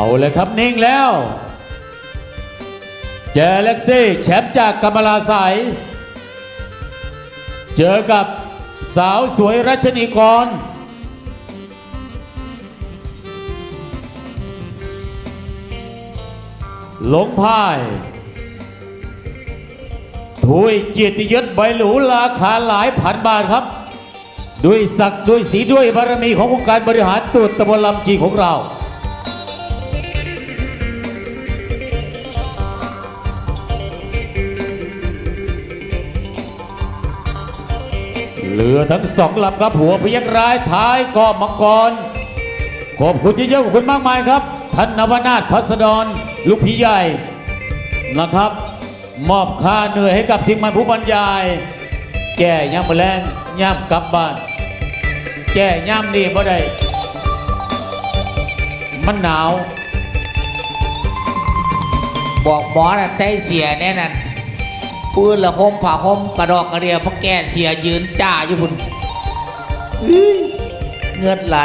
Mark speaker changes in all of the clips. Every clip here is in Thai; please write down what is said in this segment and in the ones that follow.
Speaker 1: เอาเลยครับนิ่งแล้วเจอเล็กซี่แชมป์จากกำมลาสายเจอกับสาวสวยรัชนีกรหลงพายถ้วยเกียรติยศใบหรูราคาหลายพันบาทครับ ด้วยศักดิ์ด้วยสีด้วยบารมีขององค์การบริหารตรวจตำบลลำจีของเรา เหลือทั้งสองลำครับหัวพยักร้ายท้ายก็มังกร ขอบคุณที่เยอะขอบคุณมากมายครับท่านนวนาถพัสดรลูกพี่ใหญ่นะครับ มอบค่าเหนื่อยให้กับทีมงานผู้บรรยาย แก่ย่ำแมลงย่ำกลับบ้าน แก่ย่ำนี่บ่ได้มันหนาว
Speaker 2: บอกหมอนะใจเสียแน่นั่น ปืนละคมผ่าคมกระดอกกระเดียพักแก่เสียยืนจ้าอยู่พุ่นอื้อเงือดไหล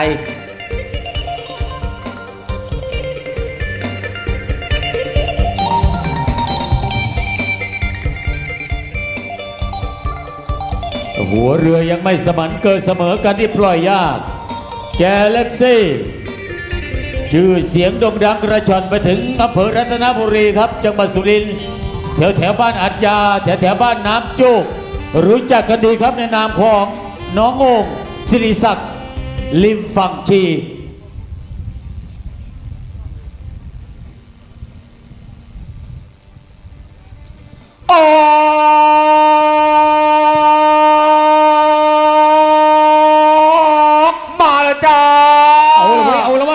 Speaker 1: หัวเรือยังไม่สมันเกิดเสมอกันที่ปล่อยยากแกเล็กซี่ ชื่อเสียงโด่งดังกระชอนไปถึงอำเภอรัตนบุรีครับ จังหวัดสุรินทร์ แถวแถวบ้านอัจยาแถวแถวบ้านน้ำจุกรู้จักกันดีครับในนามของน้ององค์สิริศักดิ์ลิมฝั่งชี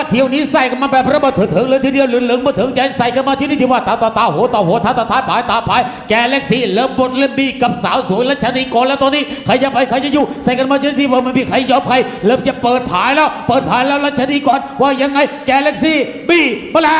Speaker 1: เที่ยวนี้ใส่กันมาแบบพระบัเถิงเลยทีเดียวเหลืองๆมาถึงใจใส่กันมาที่นี่ที่ว่าตาตาตาหัวตาหัวท้าตาท้าผายตาผายแกเล็กซี่เริ่มบนเริ่มบีกับสาวสวยและชนีกรแล้วตอนนี้ใครจะไปใครจะอยู่ใส่กันมาที่นี่ที่ว่าไม่มีใครยอมใครเริ่มจะเปิดผายแล้ว เปิดผายแล้วและชนีกรว่ายังไงแกเล็กซี่บีมาแล้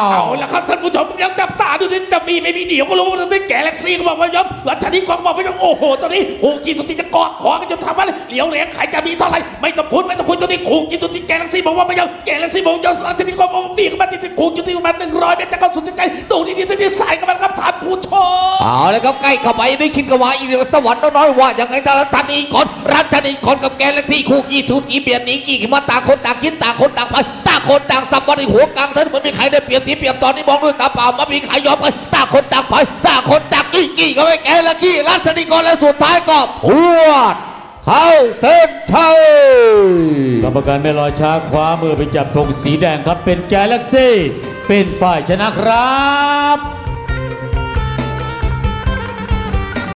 Speaker 1: ว
Speaker 3: เอาละครับท่านผู้ชมยังจับตาดูดิจะมีไม่มีเดี๋ยวก็รู้ว่าตอนนี้แกเล็กซี่ก็บอกว่ายอมรัชนีกองบอกว่ายอมโอ้โหตอนนี้ครูกินสุติจะกอดขอกันจนทำว่าเหลียวเหลียงขายจะมีเท่าไหร่ไม่ต้องพูดไม่ต้องคุยตอนนี้ครูกินสุติแกเล็กซี่บอกว่าไม่ยอมแกเล็กซี่บอกยอมรัชนีกองบอกว่าบีเข้ามาติดครูกินสุติประมาณหนึ่งร้อยเมตรจะเข้าสุดใจตูนี่นี่ตอนนี้สายกันมาครับท่านผู้ชม
Speaker 2: เอาเลยครับใกล้เข้าไปไม่คิดกันว่าอีกเดียวสวรรค์น้อยว่าอยังไงแต่ละทันอีกคนรัชนีคนกับแกและที่คู่กี่ทูจีเปลี่ยนหนีกี่มาต่างคนต่างคิดต่างคนต่างไปต่างคนต่างสับวันในหัวกลางถนนมันมีใครได้เปรียบเสียเปรียบตอนนี้มองด้วยตาเปล่าไม่มีใครยอมกันต่างคนต่างไปต่างคนต่างกี่กี่ก็ไม่แกและกี่รัชนีคนและสุดท้ายก็พวด เข้าเส้นชัย
Speaker 1: กรรมการไม่รอช้าคว้ามือไปจับธงสีแดงครับเป็นแกเล็กซี่ เป็นฝ่ายชนะครับ